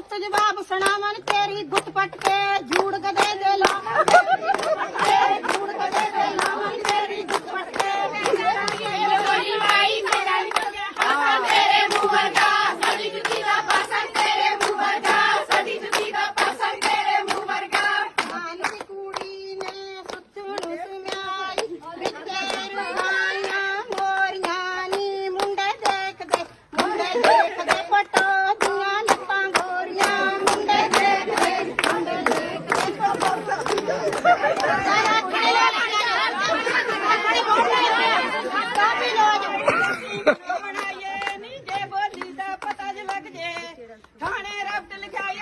ਜਵਾਬ ਸੁਣਾਵਣ ਤੇਰੀ ਗੁੱਤ ਪੱਟ ਕੇ ਥਾਣੇ ਰੱਬ ਲਿਖਾਈ